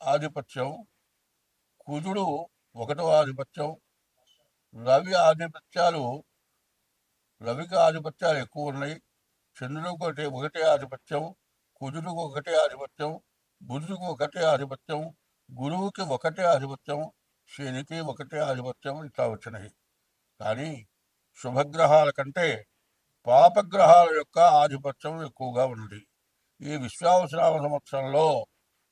ఆధిపత్యం కుజుడు ఒకటవ ఆధిపత్యం రవి ఆధిపత్యాలు రవికి ఆధిపత్యాలు ఎక్కువ ఉన్నాయి. చంద్రుడికి ఒకటి ఒకటే ఆధిపత్యం కుజుడికి ఒకటే ఆధిపత్యం బుధుడికి ఒకటే ఆధిపత్యం గురువుకి ఒకటే ఆధిపత్యం శనికి ఒకటే ఆధిపత్యం ఇట్లా వచ్చినాయి. కానీ శుభగ్రహాల కంటే పాపగ్రహాల యొక్క ఆధిపత్యం ఎక్కువగా ఉంది ఈ విశ్వావసరామ సంవత్సరంలో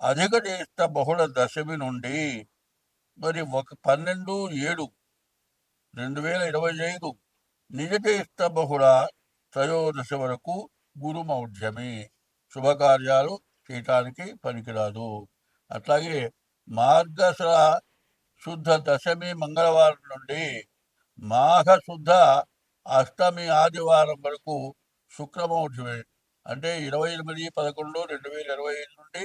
అధిక జ్యేష్ఠ బహుళ దశమి నుండి మరి ఒక పన్నెండు ఏడు రెండు వేల ఇరవై ఐదు నిజ జ్యేష్ఠ బహుళ త్రయోదశి వరకు గురు మౌఢ్యమి. శుభకార్యాలు చేయటానికి పనికిరాదు. అట్లాగే మార్గశిర శుద్ధ దశమి మంగళవారం నుండి మాఘ శుద్ధ అష్టమి ఆదివారం వరకు శుక్రమౌఢ్యమే అంటే ఇరవై ఎనిమిది పదకొండు రెండు వేల ఇరవై ఐదు నుండి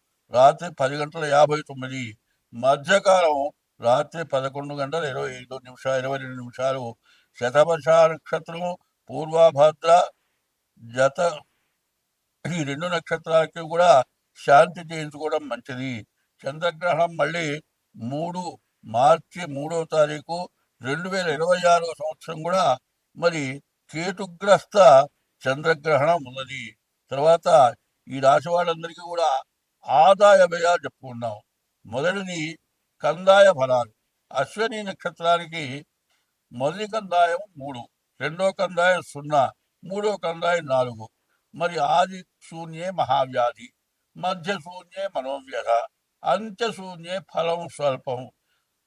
రాత్రి పది గంటల యాభై తొమ్మిది మధ్యకాలం రాత్రి పదకొండు గంటల ఇరవై ఐదు నిమిషాలు ఇరవై రెండు నిమిషాలు. శతవర్ష నక్షత్రం పూర్వభద్ర జత ఈ రెండు నక్షత్రాలకి కూడా శాంతి చేయించుకోవడం మంచిది. చంద్రగ్రహణం మళ్ళీ మూడు మార్చి మూడవ తారీఖు రెండు వేల ఇరవై ఆరో సంవత్సరం కూడా మరి కేతుగ్రస్త చంద్రగ్రహణం ఉన్నది. తర్వాత ఈ రాశి వాళ్ళందరికీ కూడా ఆదాయ వ్యయాలు చెప్పుకున్నాం మొదటిది కందాయ ఫలాలు. అశ్విని నక్షత్రానికి మొదటి కందాయం మూడు. రెండో కందాయం సున్నా. మూడో కందాయం నాలుగు. మరి ఆది శూన్యే మహావ్యాధి. మధ్య శూన్యే మనోవ్యధ. అంత్య శూన్యే ఫలం స్వల్పం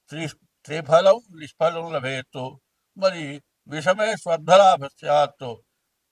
త్రి త్రిఫలం నిష్ఫలం లభేత్తు. మరి విషమే స్వర్ధలాభ స్యాత్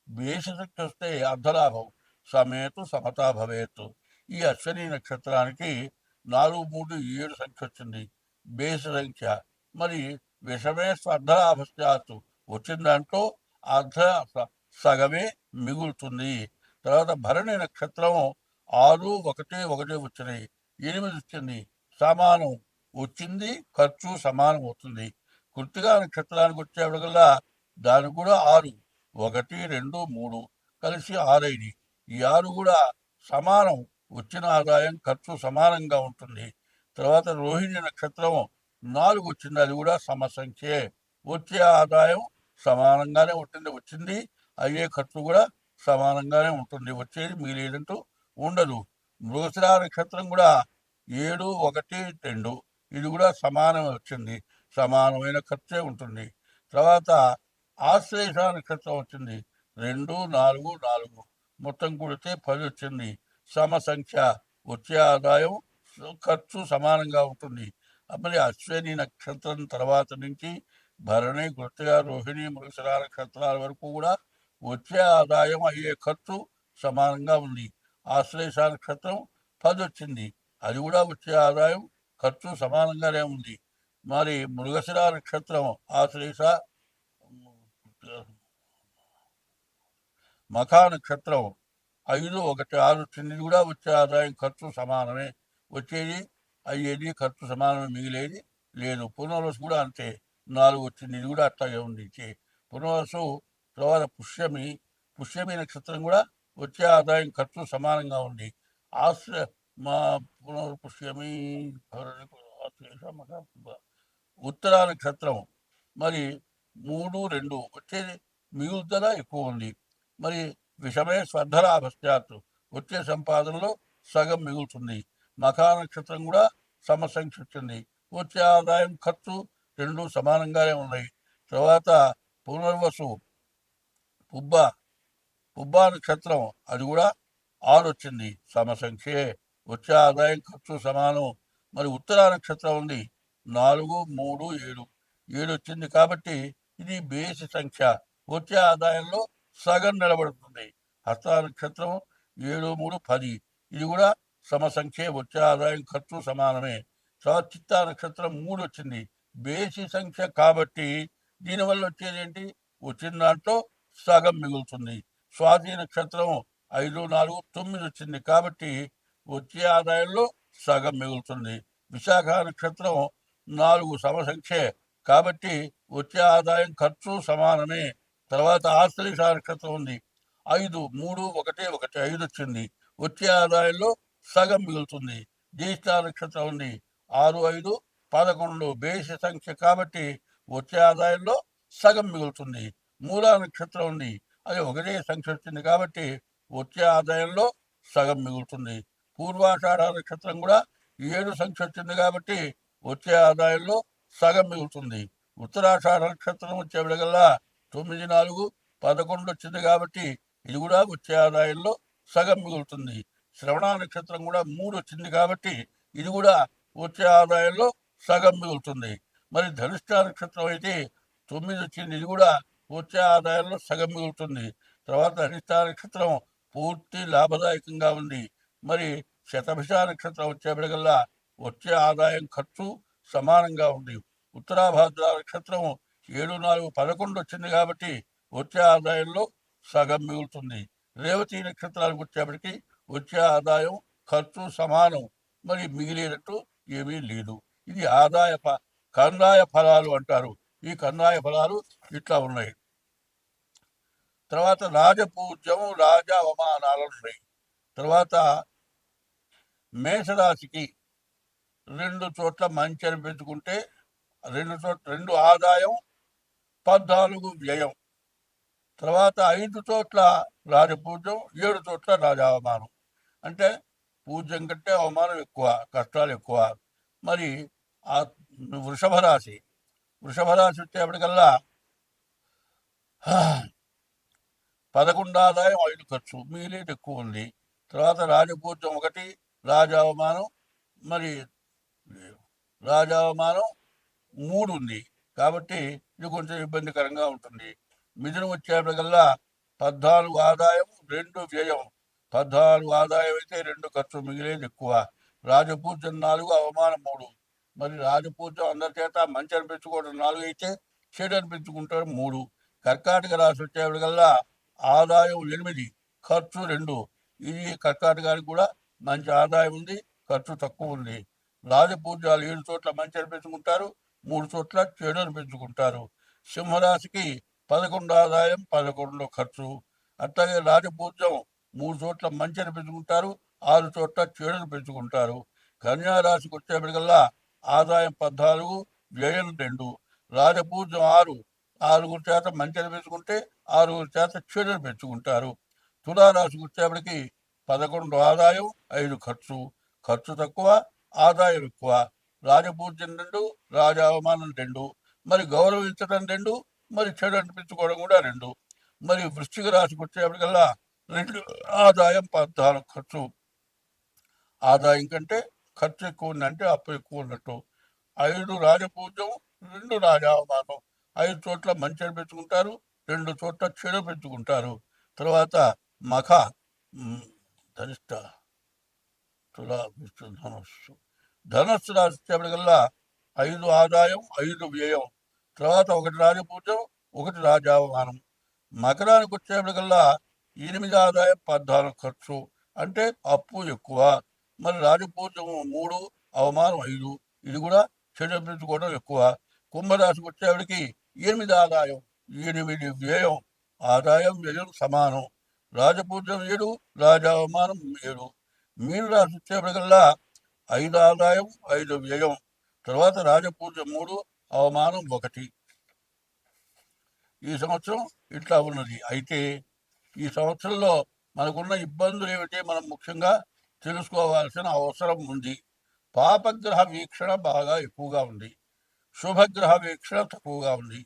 వేషశక్తి వస్తే అర్ధలాభం. సమేతు సమతా భవేత్తు. ఈ అశ్వని నక్షత్రానికి నాలుగు మూడు ఏడు సంఖ్య వచ్చింది బేస్ సంఖ్య. మరి విషమే స్వర్ధలాభ స్యాత్ వచ్చిన దాంట్లో అర్ధ స- సగమే మిగులుతుంది. తర్వాత భరణి నక్షత్రం ఆరు ఒకటి ఒకటి వచ్చినాయి ఎనిమిది వచ్చింది. సమానం. వచ్చింది ఖర్చు సమానం అవుతుంది. కృతిగా నక్షత్రానికి వచ్చేప్పటికల్లా దానికి కూడా ఆరు. ఒకటి రెండు మూడు. కలిసి ఆరైంది. ఈ ఆరు కూడా సమానం. వచ్చిన ఆదాయం ఖర్చు సమానంగా ఉంటుంది. తర్వాత రోహిణి నక్షత్రం నాలుగు వచ్చింది. అది కూడా సమసంఖ్యే. వచ్చే ఆదాయం సమానంగానే ఉంటుంది. వచ్చింది. అయ్యే ఖర్చు కూడా సమానంగానే ఉంటుంది. వచ్చేది మిగిలేదంటూ ఉండదు. మృగశిర నక్షత్రం కూడా ఏడు ఒకటి రెండు. ఇది కూడా సమానం వచ్చింది. సమానమైన ఖర్చే ఉంటుంది. తర్వాత ఆశ్లేష నక్షత్రం వచ్చింది. రెండు నాలుగు నాలుగు. మొత్తం కూడితే పది వచ్చింది. సమ సంఖ్య వచ్చే ఆదాయం ఖర్చు సమానంగా ఉంటుంది. మరి అశ్విని నక్షత్రం తర్వాత నుంచి భరణి గుర్తుగా రోహిణి మృగశిర నక్షత్రాల వరకు కూడా వచ్చే ఆదాయం అయ్యే ఖర్చు సమానంగా ఉంది. ఆశ్లేష నక్షత్రం పది వచ్చింది. అది కూడా వచ్చే ఆదాయం ఖర్చు సమానంగానే ఉంది. మరి మృగశిర నక్షత్రం ఆశ్లేష మఖా నక్షత్రం ఐదు ఒకటి ఆరు వచ్చింది కూడా వచ్చే ఆదాయం ఖర్చు సమానమే. వచ్చేది అయ్యేది ఖర్చు సమానమే మిగిలేది లేదు. పునర్వసు కూడా అంతే. నాలుగు వచ్చింది ఇది కూడా అట్లాగే ఉంది పునర్వసు తర్వాత పుష్యమి. పుష్యమి నక్షత్రం కూడా వచ్చే ఆదాయం ఖర్చు సమానంగా ఉంది. ఆశ్ర మా పునర్పుష్యమి ఉత్తర నక్షత్రం. మరి మూడు రెండు వచ్చేది మిగులుతల ఎక్కువ ఉంది. మరి విషమే స్వర్ధలాభశ్చాత్ వచ్చే సంపాదనలో సగం మిగులుతుంది. మఖా నక్షత్రం కూడా సమసంఖ్య వచ్చింది వచ్చే ఆదాయం ఖర్చు రెండు సమానంగానే ఉన్నాయి. తర్వాత పునర్వసు పుబ్బ పుబ్బ నక్షత్రం అది కూడా ఆరు వచ్చింది. సమసంఖ్యే వచ్చే ఆదాయం ఖర్చు సమానం. మరి ఉత్తర నక్షత్రం ఉంది. నాలుగు మూడు ఏడు. ఏడు వచ్చింది కాబట్టి ఇది బేసి సంఖ్య. వచ్చే ఆదాయంలో సగం నిలబడుతుంది. హస్త నక్షత్రం ఏడు మూడు పది. ఇది కూడా సమసంఖ్యే వచ్చే ఆదాయం ఖర్చు సమానమే. తర్వాత చిత్తా నక్షత్రం మూడు వచ్చింది. బేసి సంఖ్య కాబట్టి దీనివల్ల వచ్చేది ఏంటి? వచ్చిన దాంట్లో సగం మిగులుతుంది. స్వాతి నక్షత్రం ఐదు నాలుగు తొమ్మిది వచ్చింది కాబట్టి వచ్చే ఆదాయంలో సగం మిగులుతుంది. విశాఖ నక్షత్రం నాలుగు సమసంఖ్యే కాబట్టి వచ్చే ఆదాయం ఖర్చు సమానమే. తర్వాత ఆస్తి సారక్షత ఉంది. ఐదు మూడు ఒకటి ఒకటి ఐదు వచ్చింది. వచ్చే ఆదాయంలో సగం మిగులుతుంది. జ్యేష్ఠ నక్షత్రం ఉంది. ఆరు ఐదు పదకొండు బేసి సంఖ్య కాబట్టి వచ్చే ఆదాయంలో సగం మిగులుతుంది. మూలా నక్షత్రం ఉంది. అది ఒకటే సంఖ్య వచ్చింది కాబట్టి వచ్చే ఆదాయంలో సగం మిగులుతుంది. పూర్వాషాఢ నక్షత్రం కూడా ఏడు సంఖ్య వచ్చింది కాబట్టి వచ్చే ఆదాయంలో సగం మిగులుతుంది. ఉత్తరాషాఢ నక్షత్రం వచ్చే విడగల్లా తొమ్మిది నాలుగు పదకొండు వచ్చింది కాబట్టి ఇది కూడా వచ్చే ఆదాయంలో సగం మిగులుతుంది. శ్రవణ నక్షత్రం కూడా మూడు వచ్చింది కాబట్టి ఇది కూడా వచ్చే ఆదాయంలో సగం మిగులుతుంది. మరి ధనిష్ట నక్షత్రం అయితే తొమ్మిది వచ్చింది ఇది కూడా వచ్చే ఆదాయంలో సగం మిగులుతుంది. తర్వాత ధనిష్ట నక్షత్రం పూర్తి లాభదాయకంగా ఉంది. మరి శతభిష నక్షత్రం వచ్చేప్పటికల్లా వచ్చే ఆదాయం ఖర్చు సమానంగా ఉంది. ఉత్తరాభాద్ర నక్షత్రం ఏడు నాలుగు పదకొండు వచ్చింది కాబట్టి వచ్చే ఆదాయంలో సగం మిగులుతుంది. రేవతి నక్షత్రాలకు వచ్చేప్పటికి వచ్చే ఆదాయం ఖర్చు సమానం. మరి మిగిలినట్టు ఏమీ లేదు. ఇది ఆదాయ ప కందాయ ఫలాలు అంటారు. ఈ కందాయ ఫలాలు ఇట్లా ఉన్నాయి. తర్వాత రాజపూజ్యం రాజ అవమానాలు ఉన్నాయి. తర్వాత మేషరాశికి రెండు చోట్ల మంచి అనిపించుకుంటే రెండు చోట్ల రెండు ఆదాయం పద్నాలుగు వ్యయం. తర్వాత ఐదు చోట్ల రాజపూజ్యం ఏడు చోట్ల రాజావమానం అంటే పూజ్యం కంటే అవమానం ఎక్కువ కష్టాలు ఎక్కువ. మరి ఆ వృషభ రాశి వృషభ రాశి వచ్చేప్పటికల్లా పదకొండు ఆదాయం ఐదు ఖర్చు మిగిలేది ఎక్కువ ఉంది. తర్వాత రాజపూజ్యం ఒకటి రాజావమానం మరి రాజావమానం మూడు ఉంది. కాబట్టి ఇది కొంచెం ఇబ్బందికరంగా ఉంటుంది. మిథునం వచ్చేప్పటికల్లా పద్నాలుగు ఆదాయం రెండు వ్యయం. పద్నాలుగు ఆదాయం అయితే రెండు ఖర్చు మిగిలేది ఎక్కువ. రాజపూజ్యం నాలుగు అవమానం మూడు. మరి రాజపూజ్యం అందరి చేత మంచి అనిపించుకోవడం నాలుగు అయితే చెడు అనిపించుకుంటారు మూడు. కర్కాటక రాశి వచ్చేప్పటికల్లా ఆదాయం ఎనిమిది ఖర్చు రెండు. ఇది కర్కాటకానికి కూడా మంచి ఆదాయం ఉంది ఖర్చు తక్కువ ఉంది. రాజపూజ్యాలు ఏడు చోట్ల మంచి అనిపించుకుంటారు మూడు చోట్ల చెడు అనిపించుకుంటారు సింహరాశికి పదకొండు ఆదాయం పదకొండు ఖర్చు. అట్లాగే రాజపూజ్యం మూడు చోట్ల మంచి అనిపించుకుంటారు ఆరు చోట్ల చెడును పెంచుకుంటారు. కన్యా రాశికి వచ్చేప్పటికల్లా ఆదాయం పద్నాలుగు వ్యయం రెండు. రాజపూజ్యం ఆరు ఆరుగురు చేత మంచిని పెంచుకుంటే ఆరుగురు చేత చెడుని పెంచుకుంటారు. తులారాశికి వచ్చేప్పటికి పదకొండు ఆదాయం ఐదు ఖర్చు. ఖర్చు తక్కువ ఆదాయం ఎక్కువ. రాజపూజ్యం రెండు రాజావమానం రెండు మరి గౌరవించడం రెండు మరి చెడు అనిపించుకోవడం కూడా రెండు. మరి వృశ్చిక రాశికి వచ్చేప్పటికల్లా రెండు ఆదాయం పద్నాలుగు ఖర్చు. ఆదాయం కంటే ఖర్చు ఎక్కువ ఉంది అంటే అప్పు ఎక్కువ ఉన్నట్టు. ఐదు రాజపూజ్యం రెండు రాజావమానం ఐదు చోట్ల మంచి పెంచుకుంటారు రెండు చోట్ల చెడు పెంచుకుంటారు తర్వాత మఖ ధనిష్ట తులా విష్ణు ధనుస్సు. ధనస్సు రాశి వచ్చేప్పటికల్లా ఐదు ఆదాయం ఐదు వ్యయం. తర్వాత ఒకటి రాజపూజ్యం ఒకటి రాజావమానం. మకరానికి వచ్చేప్పటికల్లా ఎనిమిది ఆదాయం పద్నాలుగు ఖర్చు. అంటే అప్పు ఎక్కువ. మరి రాజపూజ్యం మూడు అవమానం ఐదు. ఇది కూడా చెడపించుకోవడం ఎక్కువ. కుంభరాశికి వచ్చేవాడికి ఎనిమిది ఆదాయం ఎనిమిది వ్యయం. ఆదాయం వ్యయం సమానం. రాజపూజ్యం ఏడు రాజావమానం ఏడు. మీన రాశి వచ్చేప్పటికల్లా ఐదు ఆదాయం ఐదు వ్యయం. తర్వాత రాజపూజ మూడు అవమానం ఒకటి. ఈ సంవత్సరం ఇట్లా ఉన్నది. అయితే ఈ సంవత్సరంలో మనకున్న ఇబ్బందులు ఏమిటి? మనం ముఖ్యంగా తెలుసుకోవాల్సిన అవసరం ఉంది. పాపగ్రహ వీక్షణ బాగా ఎక్కువగా ఉంది. శుభగ్రహ వీక్షణ తక్కువగా ఉంది.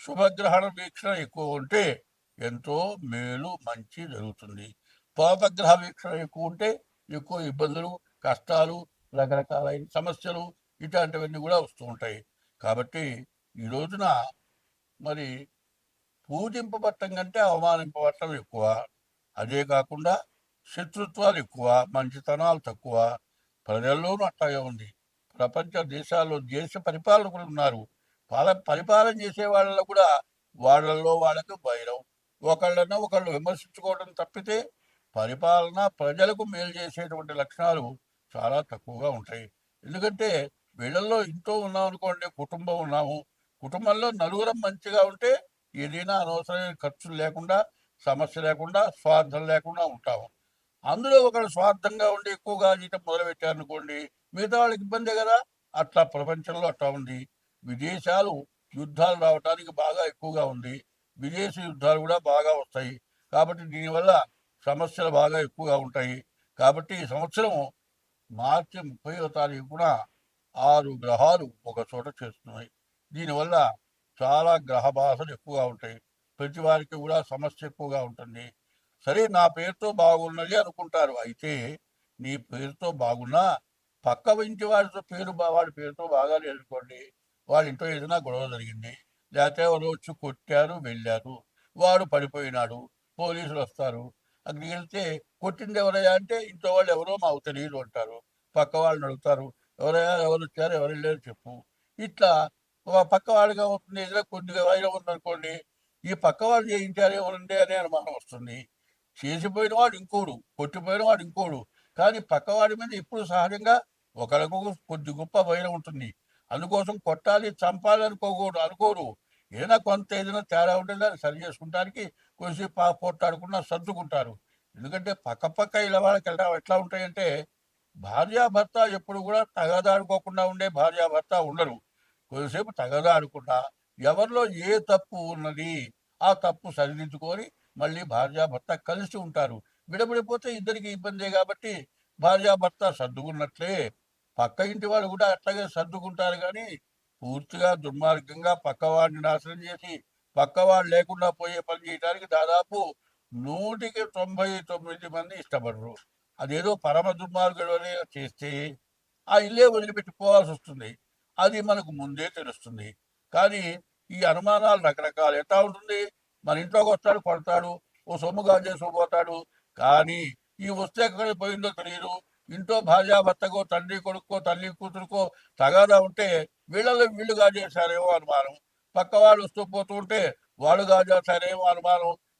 శుభగ్రహణ వీక్షణ ఎక్కువ ఉంటే ఎంతో మేలు మంచి జరుగుతుంది. పాపగ్రహ వీక్షణ ఎక్కువ ఉంటే ఎక్కువ ఇబ్బందులు కష్టాలు రకరకాలైన సమస్యలు ఇట్లాంటివన్నీ కూడా వస్తూ ఉంటాయి. కాబట్టి ఈ రోజున మరి పూజింపబట్టం కంటే అవమానింపబట్టం ఎక్కువ. అదే కాకుండా శత్రుత్వాలు ఎక్కువ మంచితనాలు తక్కువ. ప్రజల్లోనూ అట్లాగే ఉంది. ప్రపంచ దేశాల్లో దేశ పరిపాలకులు ఉన్నారు. పాల పరిపాలన చేసే వాళ్ళలో కూడా వాళ్ళల్లో వాళ్ళకు వైరం ఒకళ్ళన ఒకళ్ళు విమర్శించుకోవడం తప్పితే పరిపాలన ప్రజలకు మేలు చేసేటువంటి లక్షణాలు చాలా తక్కువగా ఉంటాయి. ఎందుకంటే వీళ్ళల్లో ఇంట్లో ఉన్నాం అనుకోండి కుటుంబం ఉన్నాము. కుటుంబంలో నలుగురం మంచిగా ఉంటే ఏదైనా అనవసరమైన ఖర్చులు లేకుండా సమస్య లేకుండా స్వార్థం లేకుండా ఉంటాము. అందులో ఒకరు స్వార్థంగా ఉండి ఎక్కువగా జీతం మొదలుపెట్టారనుకోండి మిగతా వాళ్ళకి ఇబ్బందే కదా. అట్లా ప్రపంచంలో అట్లా ఉంది. విదేశాలు యుద్ధాలు రావడానికి బాగా ఎక్కువగా ఉంది. విదేశీ యుద్ధాలు కూడా బాగా వస్తాయి. కాబట్టి దీనివల్ల సమస్యలు బాగా ఎక్కువగా ఉంటాయి. కాబట్టి ఈ సంవత్సరం మార్చి ముప్పైవ తారీఖున ఆరు గ్రహాలు ఒక చోట చేస్తున్నాయి. దీనివల్ల చాలా గ్రహ బాధలు ఎక్కువగా ఉంటాయి. ప్రతి వారికి కూడా సమస్య ఎక్కువగా ఉంటుంది. సరే నా పేరుతో బాగున్నది అనుకుంటారు. అయితే నీ పేరుతో బాగున్నా పక్క ఇంటి వాడితో పేరు వాడి పేరుతో బాగా అనుకోండి. వాళ్ళ ఇంట్లో ఏదైనా గొడవ జరిగింది. లేకపోతే వాళ్ళు వచ్చి కొట్టారు వెళ్ళారు. వాడు పడిపోయినాడు. పోలీసులు వస్తారు. అక్కడికి వెళ్తే కొట్టింది ఎవరయ్యా అంటే ఇంట్లో వాళ్ళు ఎవరో మాకు తెలియదు అంటారు. పక్క వాళ్ళని అడుగుతారు. ఎవరయ్యా ఎవరు వచ్చారు ఎవరు వెళ్ళారు చెప్పు. ఇట్లా పక్క వాళ్ళుగా ఉంటుంది ఏదైనా కొద్దిగా వైరం ఉందనుకోండి ఈ పక్క వాళ్ళు చేయించారు ఎవరుండే అనే అనుమానం వస్తుంది. చేసిపోయిన వాడు ఇంకోడు కొట్టిపోయిన వాడు ఇంకోడు. కానీ పక్కవాడి మీద ఇప్పుడు సహజంగా ఒకరికి కొద్ది గొప్ప వైరం ఉంటుంది. అందుకోసం కొట్టాలి చంపాలి అనుకోకూడదు అనుకోరు. ఏదైనా కొంత ఏదైనా తేడా ఉంటే దాన్ని సరి చేసుకుంటానికి కొద్దిసేపు పా పోట్లాడుకున్నా సర్దుకుంటారు. ఎందుకంటే పక్క పక్క ఇలా వాళ్ళకి ఎలా ఎట్లా ఉంటాయంటే భార్యాభర్త ఎప్పుడు కూడా తగదాడుకోకుండా ఉండే భార్యాభర్త ఉండరు. కొద్దిసేపు తగదాడుకుండా ఎవరిలో ఏ తప్పు ఉన్నది ఆ తప్పు సరిదిద్దుకొని మళ్ళీ భార్యాభర్త కలిసి ఉంటారు. విడబడిపోతే ఇద్దరికి ఇబ్బందే కాబట్టి భార్యాభర్త సర్దుకున్నట్లే. పక్క ఇంటి వాళ్ళు కూడా అట్లాగే సర్దుకుంటారు కానీ పూర్తిగా దుర్మార్గంగా పక్కవాడిని నాశనం చేసి పక్కవాడు లేకుండా పోయే పని చేయడానికి దాదాపు నూటికి తొంభై తొమ్మిది మంది ఇష్టపడరు. అదేదో పరమ దుర్మార్గుడు చేస్తే ఆ ఇల్లే వదిలిపెట్టి పోవాల్సి వస్తుంది. అది మనకు ముందే తెలుస్తుంది. కానీ ఈ అనుమానాలు రకరకాలు ఎట్లా ఉంటుంది? మన ఇంట్లోకి వస్తాడు కొడతాడు ఓ సొమ్ము కాజేసి పోతాడు. కానీ ఈ వస్తే ఎక్కడ పోయిందో తెలియదు. ఇంట్లో భార్యాభర్తకో తండ్రి కొడుకో తల్లి కూతురుకో తగాదా ఉంటే వీళ్ళలో వీళ్ళు కాజేశారేమో అనుమానం. పక్క వాళ్ళు వస్తూ పోతూ ఉంటే వాళ్ళు కాజేశారేమో అనుమానం.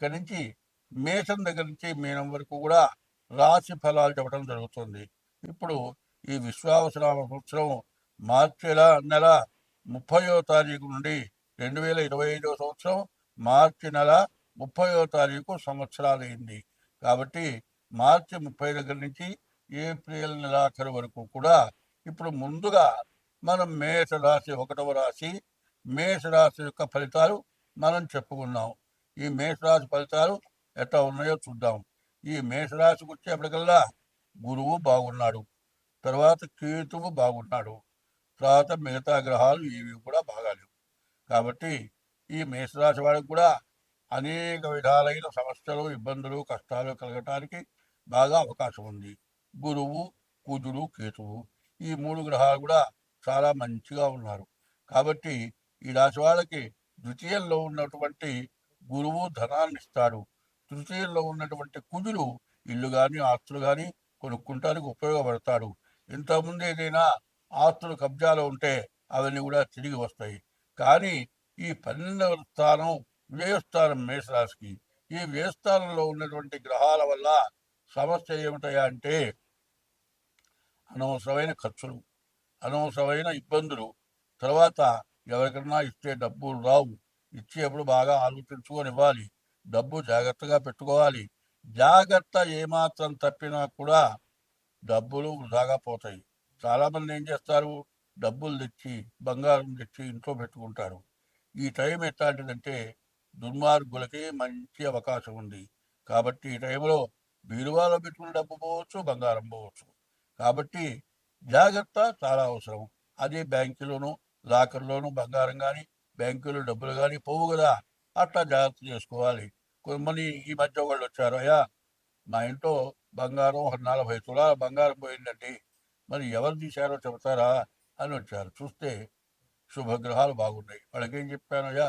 ఇక్కడి నుంచి మేషం దగ్గర నుంచి మీనం వరకు కూడా రాశి ఫలాలు చెప్పడం జరుగుతుంది. ఇప్పుడు ఈ విశ్వావసరామ సంవత్సరం మార్చి నెల ముప్పయో తారీఖు నుండి రెండు వేల ఇరవై ఐదవ సంవత్సరం మార్చి నెల ముప్పయో తారీఖు సంవత్సరాలు అయింది కాబట్టి మార్చి ముప్పై దగ్గర నుంచి ఏప్రిల్ నెలాఖరు వరకు కూడా ఇప్పుడు ముందుగా మనం మేష రాశి ఒకటవ రాశి మేష రాశి యొక్క ఫలితాలు మనం చెప్పుకున్నాం. ఈ మేషరాశి ఫలితాలు ఎట్లా ఉన్నాయో చూద్దాం. ఈ మేషరాశికి వచ్చేప్పటికల్లా గురువు బాగున్నాడు. తర్వాత కేతువు బాగున్నాడు. తర్వాత మిగతా గ్రహాలు ఇవి కూడా బాగాలేవు. కాబట్టి ఈ మేషరాశి వాడికి కూడా అనేక విధాలైన సమస్యలు ఇబ్బందులు కష్టాలు కలగటానికి బాగా అవకాశం ఉంది. గురువు కుజుడు కేతువు ఈ మూడు గ్రహాలు కూడా చాలా మంచిగా ఉన్నారు. కాబట్టి ఈ రాశి వాళ్ళకి ద్వితీయంలో ఉన్నటువంటి గురువు ధనాన్ని ఇస్తాడు తృతీయంలో ఉన్నటువంటి కుజులు ఇల్లు కానీ ఆస్తులు కానీ కొనుక్కుంటానికి ఉపయోగపడతాడు. ఇంతకుముందు ఏదైనా ఆస్తులు కబ్జాలు ఉంటే అవన్నీ కూడా తిరిగి వస్తాయి. కానీ ఈ పన్నెండవ స్థానం వ్యయస్థానం మేషరాశికి. ఈ వ్యయస్థానంలో ఉన్నటువంటి గ్రహాల వల్ల సమస్య ఏమిటయా అంటే అనవసరమైన ఖర్చులు అనవసరమైన ఇబ్బందులు. తర్వాత ఎవరికన్నా ఇస్తే డబ్బులు రావు. ఇచ్చేప్పుడు బాగా ఆలోచించుకొని ఇవ్వాలి డబ్బు జాగ్రత్తగా పెట్టుకోవాలి. జాగ్రత్త ఏమాత్రం తప్పినా కూడా డబ్బులు వృధాగా పోతాయి. చాలామంది ఏం చేస్తారు? డబ్బులు తెచ్చి బంగారం తెచ్చి ఇంట్లో పెట్టుకుంటారు. ఈ టైం ఎట్లాంటిదంటే దుర్మార్గులకి మంచి అవకాశం ఉంది. కాబట్టి ఈ టైంలో బీరువాలో పెట్టుకున్న డబ్బు పోవచ్చు బంగారం పోవచ్చు. కాబట్టి జాగ్రత్త చాలా అవసరం. అదే బ్యాంకులోను లాకర్లోను బంగారం కానీ బ్యాంకులో డబ్బులు కానీ పోవు కదా అట్లా జాగ్రత్త చేసుకోవాలి. కొంతమంది ఈ మధ్య వాళ్ళు వచ్చారు. అయ్యా మా ఇంట్లో బంగారం ఒక నలభై తులాల బంగారం పోయిందండి. మరి ఎవరు తీశారో చెబుతారా? అని వచ్చారు. చూస్తే శుభగ్రహాలు బాగున్నాయి. వాళ్ళకి ఏం చెప్పానయ్యా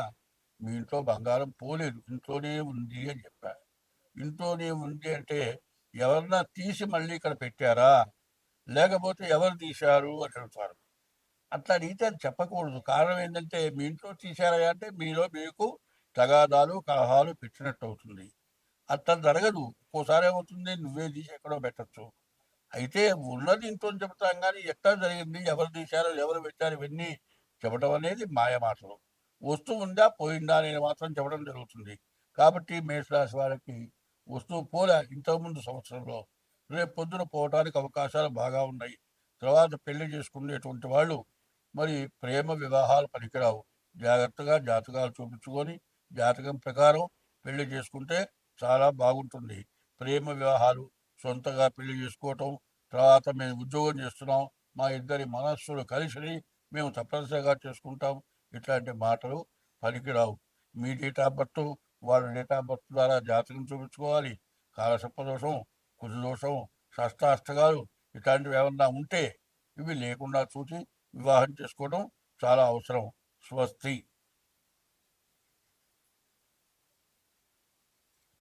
మీ ఇంట్లో బంగారం పోలేదు. ఇంట్లోనే ఉంది అని చెప్పాను ఇంట్లోనే ఉంది అంటే ఎవరన్నా తీసి మళ్ళీ ఇక్కడ పెట్టారా? లేకపోతే ఎవరు తీశారు? అని అడుగుతారు. అట్లా అడిగితే అది చెప్పకూడదు. కారణం ఏంటంటే మీ ఇంట్లో తీశారా అంటే మీలో మీకు తగాదాలు కలహాలు పెట్టినట్టు అవుతుంది. అట్లా జరగదు ఒక్కోసారి ఏమవుతుంది? నువ్వే తీసి ఎక్కడో పెట్టచ్చు. అయితే ఉన్నది ఇంట్లో చెబుతాం కానీ ఎక్కడ జరిగింది? ఎవరు తీశారో? ఎవరు పెట్టారు? ఇవన్నీ చెప్పడం అనేది మాయ మాటలు. వస్తువు ఉందా? పోయిందా? అనేది మాత్రం చెప్పడం జరుగుతుంది. కాబట్టి మేషరాశి వారికి వస్తువు పోలే ఇంతకుముందు సంవత్సరంలో. రేపు పొద్దున పోవడానికి అవకాశాలు బాగా ఉన్నాయి. తర్వాత పెళ్ళి చేసుకునేటువంటి వాళ్ళు మరి ప్రేమ వివాహాలు పనికిరావు. జాగ్రత్తగా జాతకాలు చూపించుకొని జాతకం ప్రకారం పెళ్ళి చేసుకుంటే చాలా బాగుంటుంది. ప్రేమ వివాహాలు సొంతగా పెళ్ళి చేసుకోవటం తర్వాత మేము ఉద్యోగం చేస్తున్నాం మా ఇద్దరి మనస్సులు కలిసి మేము తప్పనిసరిగా చేసుకుంటాం ఇట్లాంటి మాటలు పనికిరావు. మీ డేట్ ఆఫ్ బర్త్ వాళ్ళ డేట్ ఆఫ్ బర్త్ ద్వారా జాతకం చూపించుకోవాలి. కాలసర్పదోషం కుజదోషం షష్టాష్టకాలు ఇట్లాంటివి ఏమన్నా ఉంటే ఇవి లేకుండా చూసి వివాహం చేసుకోవడం చాలా అవసరం. స్వస్తి.